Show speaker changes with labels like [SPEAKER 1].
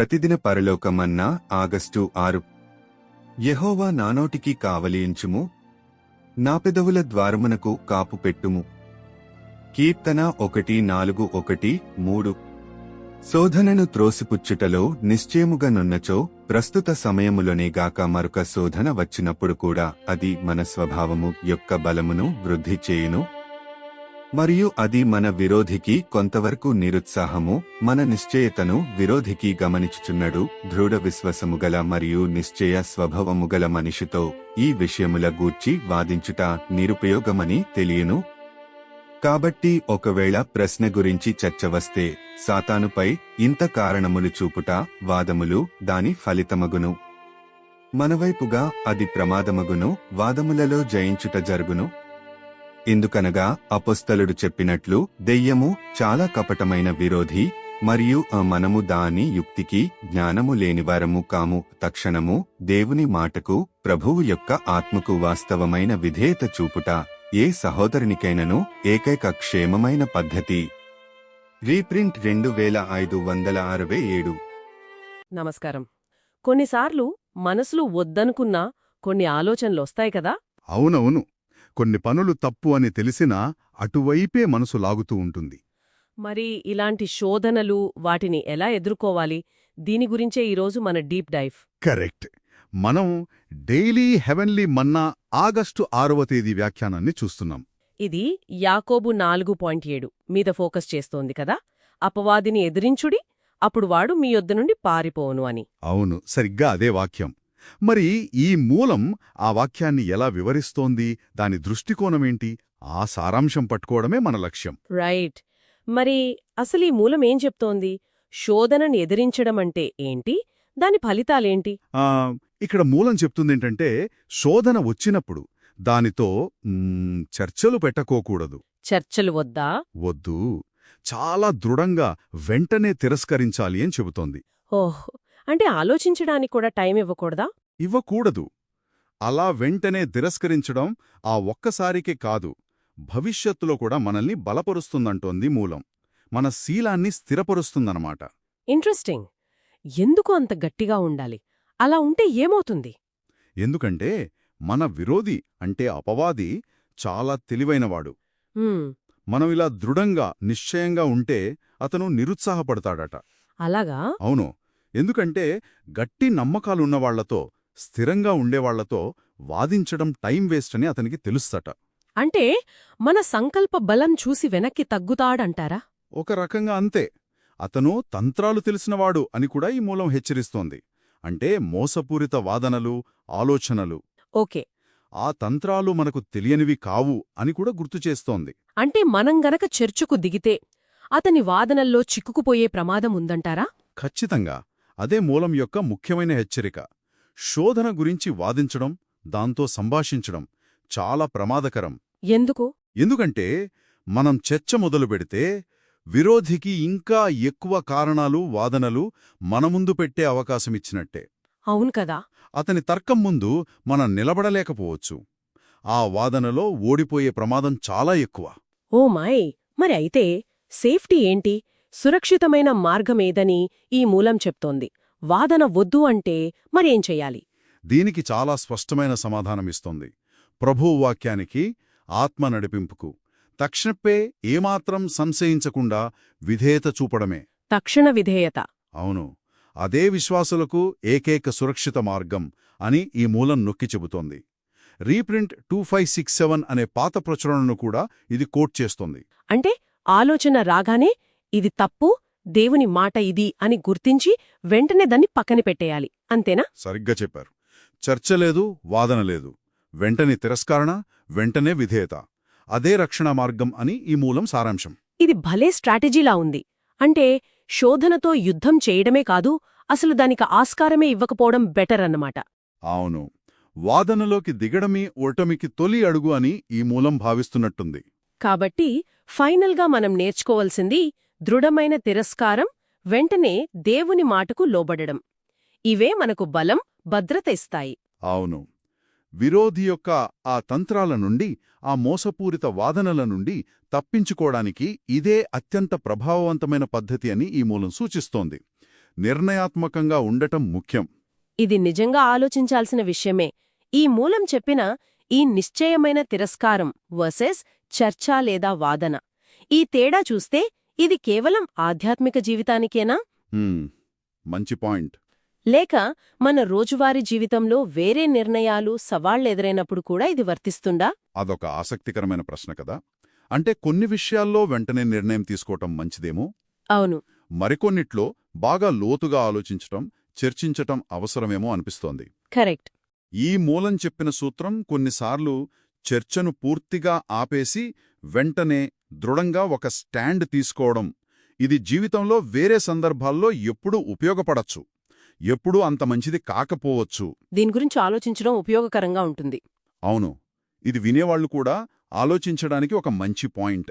[SPEAKER 1] ప్రతిదిన పరలోకమన్నా August ఆరు. యహోవా నానోటికి కావలియించుము నా పెదవుల ద్వారమునకు కాపు పెట్టుము. కీర్తన ఒకటి నాలుగు ఒకటి మూడు. శోధనను త్రోసిపుచ్చుటలో నిశ్చయముగా నున్నచో ప్రస్తుత సమయములోనేగాక మరొక శోధన వచ్చినప్పుడు కూడా అది మన స్వభావము యొక్క బలమును వృద్ధి చేయును. మరియు అది మన విరోధికి కొంతవరకు నిరుత్సాహము మన నిశ్చయతను విరోధికి గమనించుచున్నడు దృఢ విశ్వసముగల మరియు నిశ్చయ స్వభావముగల మనిషితో ఈ విషయముల గూర్చి వాదించుట నిరుపయోగమని తెలియను. కాబట్టి ఒకవేళ ప్రశ్న గురించి చర్చ వస్తే సాతానుపై ఇంత కారణములు చూపుట వాదములు దాని ఫలితమగును. మనవైపుగా అది ప్రమాదమగును వాదములలో జయించుట జరుగును. ఎందుకనగా అపొస్తలుడు చెప్పినట్లు దెయ్యము చాలా కపటమైన విరోధి మరియు ఆ మనము దాని యుక్తికి జ్ఞానము లేనివారము కాము. తక్షణము దేవుని మాటకు ప్రభువు యొక్క ఆత్మకు వాస్తవమైన విధేయత చూపుట ఏ సహోదరునికైనను ఏకైక క్షేమమైన పద్ధతి. రీప్రింట్ రెండు వేల ఐదు వందల అరవై ఏడు.
[SPEAKER 2] నమస్కారం. కొన్నిసార్లు మనసులో వద్దనుకున్నా కొన్ని ఆలోచనలొస్తాయి కదా?
[SPEAKER 3] అవునవును. కొన్ని పనులు తప్పు అని తెలిసినా అటువైపే మనసు లాగుతూ ఉంటుంది.
[SPEAKER 2] మరి ఇలాంటి శోధనలు వాటిని ఎలా ఎదుర్కోవాలి? దీని గురించే ఈరోజు మన డీప్ డైవ్.
[SPEAKER 3] కరెక్ట్. మనం డైలీ హెవెన్లీ మన్నా ఆగస్టు ఆరవ తేదీ వ్యాఖ్యానాన్ని చూస్తున్నాం.
[SPEAKER 2] ఇది యాకోబు నాలుగు పాయింట్ ఏడు మీద ఫోకస్ చేస్తోంది కదా? అపవాదిని ఎదిరించుడి అప్పుడు వాడు మీ యొద్ద నుండి పారిపోవును అని.
[SPEAKER 3] అవును సరిగ్గా అదే వాక్యం. మరి ఈ మూలం ఆ వాక్యాన్ని ఎలా వివరిస్తోంది? దాని దృష్టికోణమేంటి? ఆ సారాంశం పట్టుకోవడమే మన లక్ష్యం.
[SPEAKER 2] రైట్. మరి అసలు ఈ మూలం ఏం చెప్తోంది? శోధనని ఎదిరించడం అంటే ఏంటి? దాని ఫలితాలేంటి?
[SPEAKER 3] ఆ, ఇక్కడ మూలం చెప్తుందేంటంటే శోధన వచ్చినప్పుడు దానితో చర్చలు పెట్టకోకూడదు.
[SPEAKER 2] చర్చలు వద్దా?
[SPEAKER 3] వద్దు. చాలా దృఢంగా వెంటనే తిరస్కరించాలి అని చెబుతోంది.
[SPEAKER 2] ఓహ్ అంటే ఆలోచించడానికి కూడా టైం ఇవ్వకూడదా?
[SPEAKER 3] ఇవ్వకూడదు. అలా వెంటనే తిరస్కరించడం ఆ ఒక్కసారికే కాదు భవిష్యత్తులో కూడా మనల్ని బలపరుస్తుందంటోంది మూలం. మన శీలాన్ని స్థిరపరుస్తుందన్నమాట.
[SPEAKER 2] ఇంట్రెస్టింగ్. ఎందుకు అంత గట్టిగా ఉండాలి? అలా ఉంటే ఏమవుతుంది?
[SPEAKER 3] ఎందుకంటే మన విరోధి అంటే అపవాది చాలా తెలివైనవాడు. మనం ఇలా దృఢంగా నిశ్చయంగా ఉంటే అతను నిరుత్సాహపడతాడట.
[SPEAKER 2] అలాగా?
[SPEAKER 3] అవును. ఎందుకంటే గట్టి నమ్మకాలున్నవాళ్ళతో స్థిరంగా ఉండేవాళ్ళతో వాదించడం టైం వేస్ట్ అని అతనికి తెలుస్తట.
[SPEAKER 2] అంటే మన సంకల్ప బలం చూసి వెనక్కి తగ్గుతాడంటారా?
[SPEAKER 3] ఒక రకంగా అంతే. అతను తంత్రాలు తెలిసినవాడు అని కూడా ఈ మూలం హెచ్చరిస్తోంది. అంటే మోసపూరిత వాదనలు ఆలోచనలు.
[SPEAKER 2] ఓకే.
[SPEAKER 3] ఆ తంత్రాలు మనకు తెలియనివి కావు అని కూడా గుర్తుచేస్తోంది
[SPEAKER 2] అంటే మనం గనక చర్చకు దిగితే అతని వాదనల్లో చిక్కుకుపోయే ప్రమాదం ఉందంటారా?
[SPEAKER 3] ఖచ్చితంగా. అదే మూలం యొక్క ముఖ్యమైన హెచ్చరిక. శోధన గురించి వాదించడం దాంతో సంభాషించడం చాలా ప్రమాదకరం.
[SPEAKER 2] ఎందుకు?
[SPEAKER 3] ఎందుకంటే మనం చర్చ మొదలు పెడితే విరోధికి ఇంకా ఎక్కువ కారణాలు వాదనలు మన ముందు పెట్టే అవకాశమిచ్చినట్టే
[SPEAKER 2] అవును కదా?
[SPEAKER 3] అతని తర్కం ముందు మనం నిలబడలేకపోవచ్చు. ఆ వాదనలో ఓడిపోయే ప్రమాదం చాలా ఎక్కువ.
[SPEAKER 2] Oh my! మరి అయితే సేఫ్టీ ఏంటి? సురక్షితమైన మార్గమేదని ఈ మూలం చెప్తోంది. వాదన వద్దు అంటే మరేం చెయ్యాలి?
[SPEAKER 3] దీనికి చాలా స్పష్టమైన సమాధానమిస్తోంది ప్రభువు వాక్యానికి ఆత్మ నడిపింపుకు. తక్షణప్పే ఏమాత్రం సంశయించకుండా విధేయత చూపడమే.
[SPEAKER 2] తక్షణ విధేయత.
[SPEAKER 3] అవును. అదే విశ్వాసులకు ఏకైక సురక్షిత మార్గం అని ఈ మూలం నొక్కి చెబుతోంది. Reprint two five six seven అనే పాత ప్రచురణను కూడా ఇది కోట్ చేస్తోంది.
[SPEAKER 2] అంటే ఆలోచన రాగానే ఇది తప్పు దేవుని మాట ఇది అని గుర్తించి వెంటనే దాన్ని పక్కన పెట్టేయాలి. అంతేనా?
[SPEAKER 3] సరిగ్గా చెప్పారు. చర్చ లేదు వాదన లేదు. వెంటనే తిరస్కరణ వెంటనే విధేయత. అదే రక్షణ మార్గం అని ఈ మూలం సారాంశం.
[SPEAKER 2] ఇది భలే స్ట్రాటజీలా ఉంది. అంటే శోధనతో యుద్ధం చేయడమే కాదు అసలు దానికి ఆస్కారమే ఇవ్వకపోవడం బెటర్ అన్నమాట.
[SPEAKER 3] అవును. వాదనలోకి దిగడమే ఓటమికి తొలి అడుగు అని ఈ మూలం భావిస్తున్నట్టుంది.
[SPEAKER 2] కాబట్టి ఫైనల్గా మనం నేర్చుకోవలసింది దృఢమైన తిరస్కారం వెంటనే దేవుని మాటకు లోబడడం. ఇవే మనకు బలం భద్రత ఇస్తాయి.
[SPEAKER 3] అవును. విరోధి యొక్క ఆ తంత్రాల నుండి ఆ మోసపూరిత వాదనల నుండి తప్పించుకోవడానికి ఇదే అత్యంత ప్రభావవంతమైన పద్ధతి అని ఈ మూలం సూచిస్తోంది. నిర్ణయాత్మకంగా ఉండటం ముఖ్యం.
[SPEAKER 2] ఇది నిజంగా ఆలోచించాల్సిన విషయమే. ఈ మూలం చెప్పిన ఈ నిశ్చయమైన తిరస్కారం వర్సెస్ చర్చ లేదా వాదన. ఈ తేడా చూస్తే ఇది కేవలం ఆధ్యాత్మిక జీవితానికేనా?
[SPEAKER 3] మంచి పాయింట్.
[SPEAKER 2] లేక మన రోజువారీ జీవితంలో వేరే నిర్ణయాలు సవాళ్ళెదురైనప్పుడు కూడా ఇది వర్తిస్తుందా?
[SPEAKER 3] అదొక ఆసక్తికరమైన ప్రశ్న కదా. అంటే కొన్ని విషయాల్లో వెంటనే నిర్ణయం తీసుకోవటం మంచిదేమో?
[SPEAKER 2] అవును.
[SPEAKER 3] మరికొన్నిట్లో బాగా లోతుగా ఆలోచించటం చర్చించటం అవసరమేమో అనిపిస్తోంది.
[SPEAKER 2] కరెక్ట్.
[SPEAKER 3] ఈ మూలం చెప్పిన సూత్రం కొన్నిసార్లు చర్చను పూర్తిగా ఆపేసి వెంటనే దృఢంగా ఒక స్టాండ్ తీసుకోవడం. ఇది జీవితంలో వేరే సందర్భాల్లో ఎప్పుడూ ఉపయోగపడచ్చు. ఎప్పుడూ అంత మంచిది కాకపోవచ్చు.
[SPEAKER 2] దీని గురించి ఆలోచించడం ఉపయోగకరంగా ఉంటుంది.
[SPEAKER 3] అవును. ఇది వినేవాళ్ళు కూడా ఆలోచించడానికి ఒక మంచి పాయింట్.